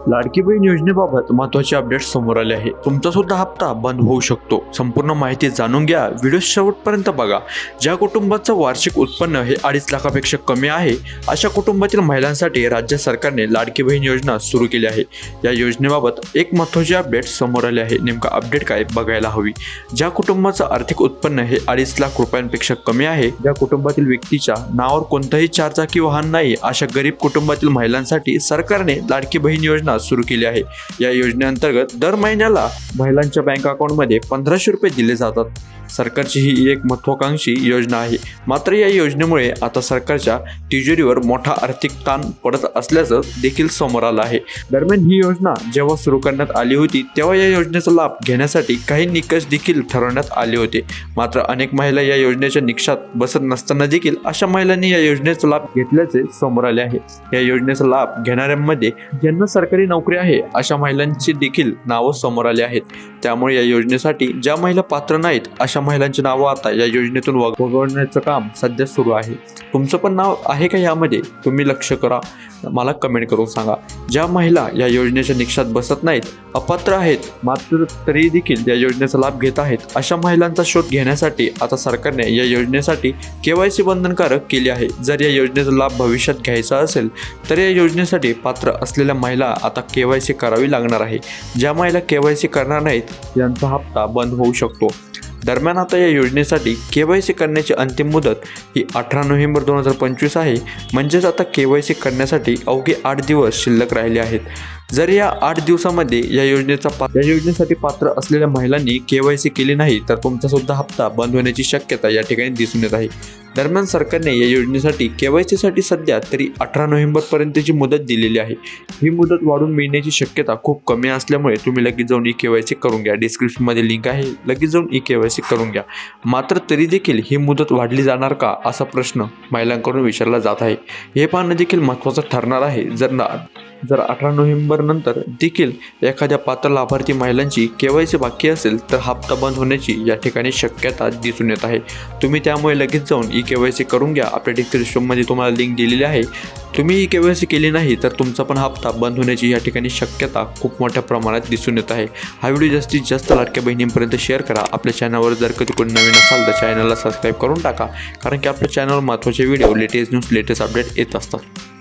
लाडकी बहीण योजनेबाबत महत्त्वाचे अपडेट समोर आले आहे. तुमचा सुद्धा हप्ता बंद होऊ शकतो. संपूर्ण माहिती जाणून घ्या. व्हिडिओ शेवटपर्यंत बघा. ज्या कुटुंबाचं वार्षिक उत्पन्न हे अडीच लाखापेक्षा कमी आहे अशा कुटुंबातील महिलांसाठी राज्य सरकारने लाडकी बहीण योजना सुरू केली आहे. या योजनेबाबत एक महत्त्वाचे अपडेट समोर आले आहे. नेमका अपडेट काय बघायला हवी? ज्या कुटुंबाचं आर्थिक उत्पन्न हे अडीच लाख रुपयांपेक्षा कमी आहे ज्या कुटुंबातील व्यक्तीच्या नावावर कोणतंही चारचाकी वाहन नाही अशा गरीब कुटुंबातील महिलांसाठी सरकारने लाडकी बहीण योजना सुरू केली आहे. या योजनेअंतर्गत दर महिन्याला महिलांच्या बँक अकाउंटमध्ये पंधराशे रुपये दिले जातात. सरकारची ही एक महत्वाकांक्षी योजना आहे. मात्र या योजनेमुळे आता सरकारच्या तिजोरीवर मोठा आर्थिक ताण पडत असल्याचं देखील समोर आलं आहे. दरम्यान ही योजना जेव्हा सुरू करण्यात आली होती तेव्हा या योजनेचा लाभ घेण्यासाठी काही निकष देखील ठरवण्यात आले होते. मात्र अनेक महिला या योजनेच्या निकषात बसत नसताना देखील अशा महिलांनी या योजनेचा लाभ घेतल्याचे समोर आले आहे. या योजनेचा लाभ घेणाऱ्यांमध्ये ज्यांना सरकारी नोकरी आहे अशा महिलांची देखील नावं समोर आली आहेत. त्यामुळे या योजनेसाठी ज्या महिला पात्र नाहीत अशा अशा महिलांची नावं आता या योजनेतून वग- वगळण्याचं काम सध्या सुरू आहे. तुमचं पण नाव आहे का यामध्ये? तुम्ही लक्ष करा. मला कमेंट करून सांगा. ज्या महिला या योजनेच्या निकषात बसत नाहीत अपात्र आहेत मात्र तरी देखील या योजनेचा लाभ घेत आहेत अशा महिलांचा शोध घेण्यासाठी आता सरकारने या योजनेसाठी के वाय सी बंधनकारक केली आहे. जर या योजनेचा लाभ भविष्यात घ्यायचा असेल तर या योजनेसाठी पात्र असलेल्या महिला आता के वाय सी करावी लागणार आहे. ज्या महिला के वाय सी करणार नाहीत यांचा हप्ता बंद होऊ शकतो. दरम्यान आता या योजनेसाठी के वाय सी करण्याची अंतिम मुदत ही अठरा नोव्हेंबर दोन हजार पंचवीस आहे. म्हणजेच आता के वाय सी करण्यासाठी अवघे आठ दिवस शिल्लक राहिले आहेत. जर या आठ दिवसामध्ये या योजनेचा पा या योजनेसाठी पात्र असलेल्या महिलांनी के वाय सी केली नाही तर तुमचा सुद्धा हप्ता बंद होण्याची शक्यता या ठिकाणी दिसून येत आहे. दरम्यान सरकारने या योजनेसाठी के वाय सीसाठी सध्या तरी अठरा नोव्हेंबरपर्यंतची मुदत दिलेली आहे. ही मुदत वाढून मिळण्याची शक्यता खूप कमी असल्यामुळे तुम्ही लगेच जाऊन ई के वाय सी करून घ्या. डिस्क्रिप्शनमध्ये लिंक आहे. लगेच जाऊन ई के वाय सी करून घ्या. मात्र तरी देखील ही मुदत वाढली जाणार का असा प्रश्न महिलांकडून विचारला जात आहे. हे पाहणं देखील महत्त्वाचं ठरणार आहे. जर ना जर अठरा नोव्हेंबर नंतर देखील एखाद्या पात्र लाभार्थी महिलांची के वाय सी बाकी असेल तर हप्ता बंद होण्याची या ठिकाणी शक्यता दिसून येत आहे. तुम्ही त्यामुळे लगेच जाऊन ई के वाय सी करून घ्या. आपल्या डिस्क्रिप्शनमध्ये तुम्हाला लिंक दिलेली आहे. तुम्ही ई के वाय सी केली नाही तर तुमचा पण हप्ता बंद होण्याची या ठिकाणी शक्यता खूप मोठ्या प्रमाणात दिसून येत आहे. हा व्हिडिओ जास्तीत जास्त लाडक्या बहिणींपर्यंत शेअर करा. आपल्या चॅनलवर जर कधी कोणी नवीन असाल तर चॅनलला सबस्क्राईब करून टाका. कारण की आपल्या चॅनलवर महत्त्वाचे video latest news latest update येत असतात.